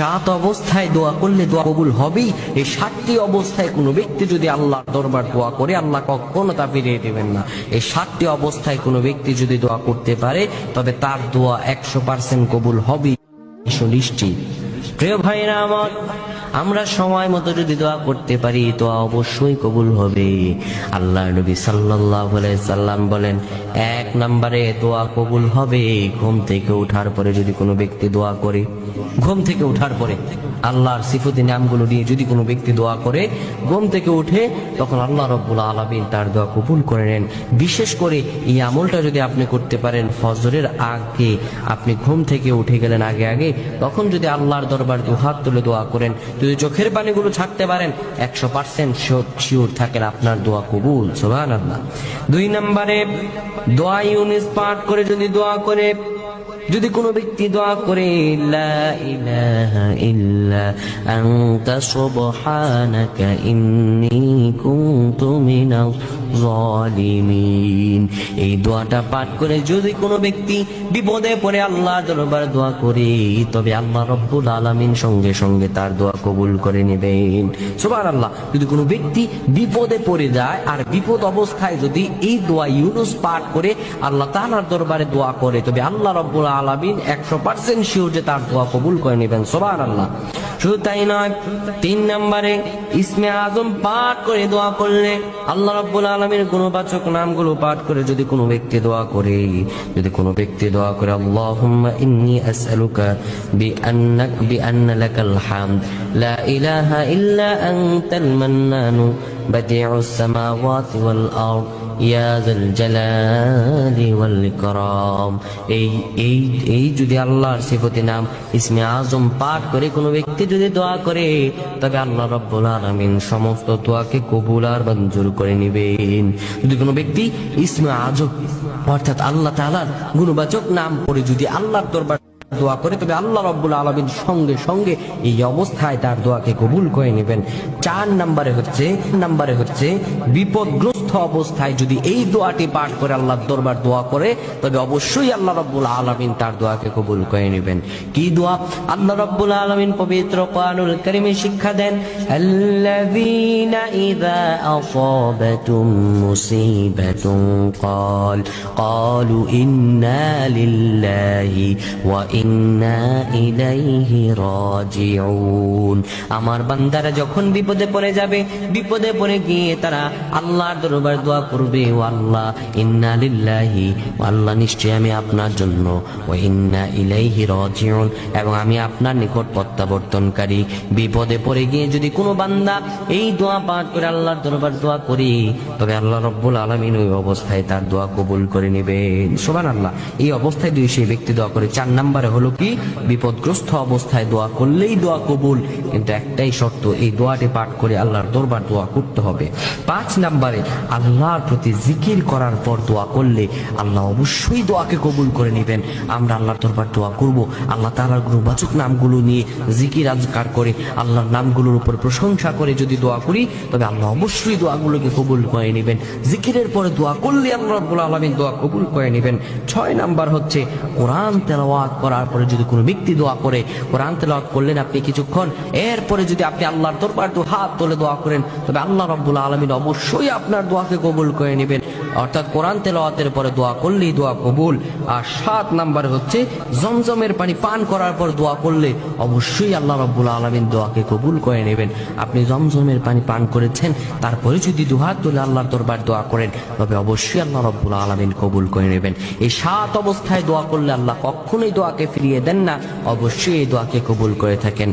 সাত অবস্থায় দোয়া করলে দোয়া কবুল হবেই। এই সাতটি অবস্থায় কোনো ব্যক্তি যদি আল্লাহর দরবার দোয়া করে, আল্লাহ কখনো তা ফিরিয়ে দেবেন না। এই সাতটি অবস্থায় কোনো ব্যক্তি যদি দোয়া করতে পারে, তবে তার দোয়া একশো পার্সেন্ট কবুল হবেই। নিশ্চিত। প্রিয় ভাইরা আমার, আমরা সময় মতো যদি দোয়া করতে পারি তো অবশ্যই কবুল হবে। আল্লাহ নবী সাল্লাহ সাল্লাম বলেন, এক নম্বরে দোয়া কবুল হবে, ঘুম থেকে ওঠার পরে যদি কোনো ব্যক্তি দোয়া করে, ঘুম থেকে ওঠার পরে। আল্লাহর সিফতি নামগুলো নিয়ে যদি কোনো ব্যক্তি দোয়া করে, ঘুম থেকে উঠে তখন আল্লাহ রব্বুল আলমিন তার দোয়া কবুল করে নেন। বিশেষ করে এই আমলটা যদি আপনি করতে পারেন ফজরের আগে আপনি ঘুম থেকে উঠে গেলেন আগে আগে, তখন যদি আল্লাহর দরবার দু হাত তুলে দোয়া করেন, যদি চোখের পানিগুলো ছাড়তে পারেন, একশো পার্সেন্ট শিওর থাকেন আপনার দোয়া কবুল। সোহান আল্লাহ দুই নম্বরে, দোয়া ইউনিস পাঠ করে যদি দোয়া করে যদি কোনো ব্যক্তি দোয়া করে এই দোয়াটা পাঠ করে যদি কোনো ব্যক্তি বিপদে পড়ে আল্লাহর দরবার দোয়া করে, তবে আল্লাহ রব্বুল আলামিন সঙ্গে সঙ্গে তার দোয়া কবুল করে নেবেন। সুবহানাল্লাহ, যদি কোনো ব্যক্তি বিপদে পড়ে যায় আর বিপদ অবস্থায় যদি এই দোয়া ইউনুস পাঠ করে আল্লাহ তাআলার দরবারে দোয়া করে, তবে আল্লাহ রব্বুল আলামিন একশো পার্সেন্ট শিওর যে তার দোয়া কবুল করে নেবেন সোবান আল্লাহ শুধু তাই নয়, তিন নম্বরে ইসমে আজম পাঠ করে দোয়া করলে আল্লাহ রব্বুল আলমীর গুণবাচক নামগুলো পাঠ করে যদি কোনো ব্যক্তি দোয়া করে, যদি কোনো ব্যক্তি দোয়া করে, আল্লাহুম্মা ইন্নী আসআলুকা বিআন্নাক বিআন্না লাকাল হামদ, লা ইলাহা ইল্লা আনতাল মান্নানু বাদিউস সামাওয়াতি ওয়াল আরদ ইয়াজাল জালালি ওয়াল এই এই এই যদি আল্লাহর সিফতি নাম ইসমে আজম পাঠ করে কোনো ব্যক্তি যদি দোয়া করে, তবে আল্লাহ রাব্বুল আলামিন সমস্ত দোয়াকে কবুল আর মঞ্জুর করে নেবেন। যদি কোনো ব্যক্তি ইসমে আজম, অর্থাৎ আল্লাহ তাআলার গুণবাচক নাম পড়ে, যদি আল্লাহর দরবার দোয়া করে, তবে আল্লাহ রব্বুল আলমীর সঙ্গে সঙ্গে এই অবস্থায় তার দোয়াকে কবুল করে নেবেন। চার নাম্বারে হচ্ছে নাম্বারে হচ্ছে, বিপদগ্রস্ত অবস্থায় যদি এই দোয়াটি পাঠ করে আল্লাহ দরবার দোয়া করে, তবে অবশ্যই আল্লাহ রব্বুল আলমিন তার দোয়াকে কবুল করে নেবেন। কি দোয়া? আল্লাহ রব্বুল আলমিন পবিত্র কানুল কারিমে শিক্ষা দেন, আল্লাযীনা কল আসাবাতুম ইন্না লিল্লাহি ওয়া আমার বান্দারা যখন বিপদে পড়ে যাবে, বিপদে পড়ে গিয়ে তারা আল্লাহর দরবার দোয়া করবে, ও আল্লাহ, ইন্না লিল্লাহি আল্লাহ, নিশ্চয়ই আমি আপনার জন্য ও ইন্না ইলাইহি রাজিউন এবং আমি আপনার নিকট প্রত্যাবর্তনকারী। বিপদে পড়ে গিয়ে যদি কোনো বান্দা এই দোয়া পাঠ করে আল্লাহর দরবার দোয়া করি, তবে আল্লাহ রব্বুল আলমিন ওই অবস্থায় তার দোয়া কবুল করে নেবেন। সোবান আল্লাহ এই অবস্থায় দুই সেই ব্যক্তি দোয়া করে, চার নম্বরে হলো কি? বিপদগ্রস্ত অবস্থায় দোয়া করলেই দোয়া কবুল, কিন্তু একটাই শর্ত, এই দোয়াটি পাঠ করে আল্লাহর দরবার দোয়া করতে হবে। পাঁচ নম্বরে, আল্লাহর প্রতি জিকির করার পর দোয়া করলে আল্লাহ অবশ্যই দোয়াকে কবুল করে নেবেন। আমরা আল্লাহর দরবার দোয়া করব, আল্লাহ তাআলার গুণবাচক নামগুলো নিয়ে জিকির আজকার করে, আল্লাহর নামগুলোর উপর প্রশংসা করে যদি দোয়া করি, তবে আল্লাহ অবশ্যই দোয়াগুলোকে কবুল করে নেবেন। জিকিরের পরে দোয়া করলে আল্লাহ রাব্বুল আলামিন দোয়া কবুল করে নেবেন। ছয় নাম্বার হচ্ছে, কোরআন তেলাওয়াত করার পরে যদি কোনো ব্যক্তি দোয়া করে, কোরআন তেলাওয়াত করলেন আপনি কিছুক্ষণ, এরপরে যদি আপনি আল্লাহর দরবার দু হাত তোলে দোয়া করেন, তবে আল্লাহ রব্বুল আলমিন অবশ্যই আপনার দোয়াকে কবুল করে নেবেন। অর্থাৎ কোরআন তেলাওয়াতের পরে দোয়া করলেই দোয়া কবুল, আর সাত নাম্বার হচ্ছে জমজমের পানি পান করার পর দোয়া করলে অবশ্যই আল্লাহ রাব্বুল আলামিন দোয়াকে কবুল করে নেবেন। আপনি জমজমের পানি পান করেছেন, তারপরে যদি দুহাত তুলে আল্লাহর দরবার দোয়া করেন, তবে অবশ্যই আল্লাহ রব্বুল আলমিন কবুল করে নেবেন। এই সাত অবস্থায় দোয়া করলে আল্লাহ কখনোই দোয়াকে ফিরিয়ে দেন না, অবশ্যই এই দোয়াকে কবুল করে থাকেন।